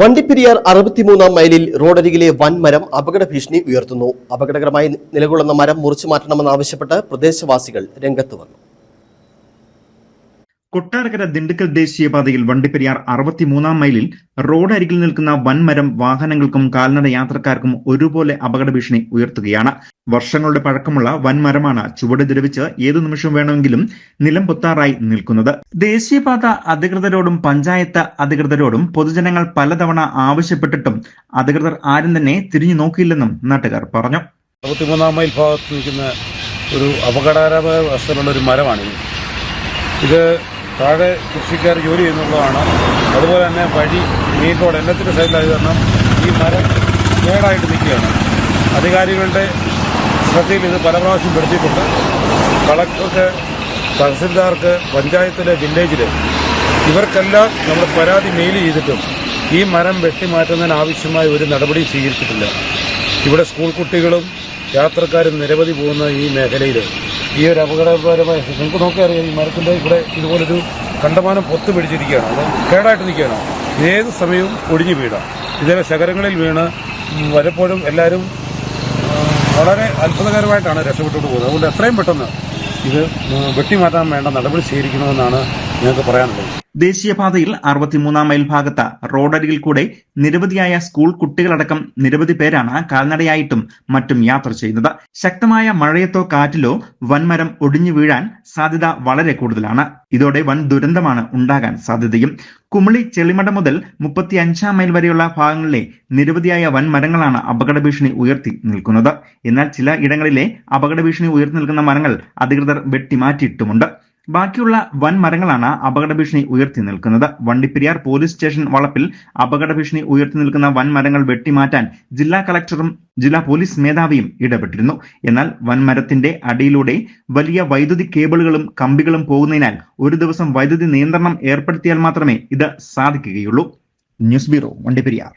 വണ്ടിപ്പെരിയാർ അറുപത്തിമൂന്നാം മൈലിൽ റോഡരികിലെ വൻമരം അപകട ഭീഷണി ഉയർത്തുന്നു. അപകടകരമായി നിലകൊള്ളുന്ന മരം മുറിച്ചു മാറ്റണമെന്നാവശ്യപ്പെട്ട് പ്രദേശവാസികൾ രംഗത്ത് വന്നു. കൊട്ടാരക്കര ദിണ്ടുക്കൽ ദേശീയപാതയിൽ വണ്ടിപ്പെരിയാർ അറുപത്തിമൂന്നാം മൈലിൽ റോഡ് അരികിൽ നിൽക്കുന്ന വൻമരം വാഹനങ്ങൾക്കും കാൽനട യാത്രക്കാർക്കും ഒരുപോലെ അപകട ഭീഷണി ഉയർത്തുകയാണ്. വർഷങ്ങളുടെ പഴക്കമുള്ള വൻമരമാണ് ചുവട് ദ്രവിച്ച് ഏതു നിമിഷം വേണമെങ്കിലും നിലം പൊത്താറായി നിൽക്കുന്നത്. ദേശീയപാത അധികൃതരോടും പഞ്ചായത്ത് അധികൃതരോടും പൊതുജനങ്ങൾ പലതവണ ആവശ്യപ്പെട്ടിട്ടും അധികൃതർ ആരും തന്നെ തിരിഞ്ഞു നോക്കിയില്ലെന്നും നാട്ടുകാർ പറഞ്ഞു. അറുപത്തിമൂന്നാം മൈൽ ഭാഗത്ത് നിൽക്കുന്ന ഒരു അപകടകരമായ അവസ്ഥയിലുള്ള ഒരു മരമാണ് ഇത് താഴെ കൃഷിക്കാർ ജോലി ചെയ്യുന്നുള്ളതാണ്. അതുപോലെ തന്നെ വഴി മെയിൻ എല്ലാത്തിന്റെ സൈഡിലായത് കാരണം ഈ മരം കേടായിട്ട് നിൽക്കുകയാണ്. അധികാരികളുടെ ശ്രദ്ധയിൽ ഇത് പല പ്രാവശ്യം പെടുത്തിയിട്ടുണ്ട്. കളക്ടർക്ക് തഹസിൽദാർക്ക് പഞ്ചായത്തിലെ വില്ലേജിൽ ഇവർക്കെല്ലാം നമ്മൾ പരാതി മെയിൽ ചെയ്തിട്ടും ഈ മരം വെട്ടിമാറ്റുന്നതിന് ആവശ്യമായ ഒരു നടപടി സ്വീകരിച്ചിട്ടില്ല. ഇവിടെ സ്കൂൾ കുട്ടികളും യാത്രക്കാരും നിരവധി പോകുന്ന ഈ മേഖലയിൽ ഈ ഒരു അപകടകരമായ നിങ്ങൾക്ക് നോക്കിയറിയാം ഈ മരത്തിന്റെ ഇവിടെ ഇതുപോലൊരു കണ്ടമാനം പൊത്ത് പിടിച്ചിരിക്കുകയാണ്. അത് കേടായിട്ട് നിൽക്കുകയാണ്. ഏത് സമയവും ഒടിഞ്ഞു വീഴാം. ഇതേ ശകരങ്ങളിൽ വീണ് വരപ്പോഴും എല്ലാവരും വളരെ അത്ഭുതകരമായിട്ടാണ് രക്ഷപ്പെട്ടുകൊണ്ട് പോകുന്നത്. അതുകൊണ്ട് എത്രയും പെട്ടെന്ന് ഇത് വെട്ടിമാറ്റാൻ വേണ്ട നടപടി സ്വീകരിക്കണമെന്നാണ് ഞങ്ങൾക്ക് പറയാനുള്ളത്. ദേശീയപാതയിൽ അറുപത്തിമൂന്നാം മൈൽ ഭാഗത്ത് റോഡരികിൽ കൂടെ നിരവധിയായ സ്കൂൾ കുട്ടികളടക്കം നിരവധി പേരാണ് കാൽനടയായിട്ടും മറ്റും യാത്ര ചെയ്യുന്നത്. ശക്തമായ മഴയത്തോ കാറ്റിലോ വൻമരം ഒടിഞ്ഞു വീഴാൻ സാധ്യത വളരെ കൂടുതലാണ്. ഇതോടെ വൻ ദുരന്തമാണ് ഉണ്ടാകാൻ സാധ്യതയും. കുമളി ചെളിമട മുതൽ മുപ്പത്തി അഞ്ചാം മൈൽ വരെയുള്ള ഭാഗങ്ങളിലെ നിരവധിയായ വൻമരങ്ങളാണ് അപകട ഭീഷണി ഉയർത്തി നിൽക്കുന്നത്. എന്നാൽ ചില ഇടങ്ങളിലെ അപകട ഭീഷണി ഉയർത്തി നിൽക്കുന്ന മരങ്ങൾ അധികൃതർ വെട്ടിമാറ്റിയിട്ടുമുണ്ട്. ബാക്കിയുള്ള വൻ മരങ്ങളാണ് അപകട ഭീഷണി ഉയർത്തി നിൽക്കുന്നത്. വണ്ടിപ്പെരിയാർ പോലീസ് സ്റ്റേഷൻ വളപ്പിൽ അപകട ഭീഷണി ഉയർത്തി നിൽക്കുന്ന വൻ മരങ്ങൾ വെട്ടിമാറ്റാൻ ജില്ലാ കളക്ടറും ജില്ലാ പോലീസ് മേധാവിയും ഇടപെട്ടിരുന്നു. എന്നാൽ വൻമരത്തിന്റെ അടിയിലൂടെ വലിയ വൈദ്യുതി കേബിളുകളും കമ്പികളും പോകുന്നതിനാൽ ഒരു ദിവസം വൈദ്യുതി നിയന്ത്രണം ഏർപ്പെടുത്തിയാൽ മാത്രമേ ഇത് സാധിക്കുകയുള്ളൂ. News bureau Vandiperiyar.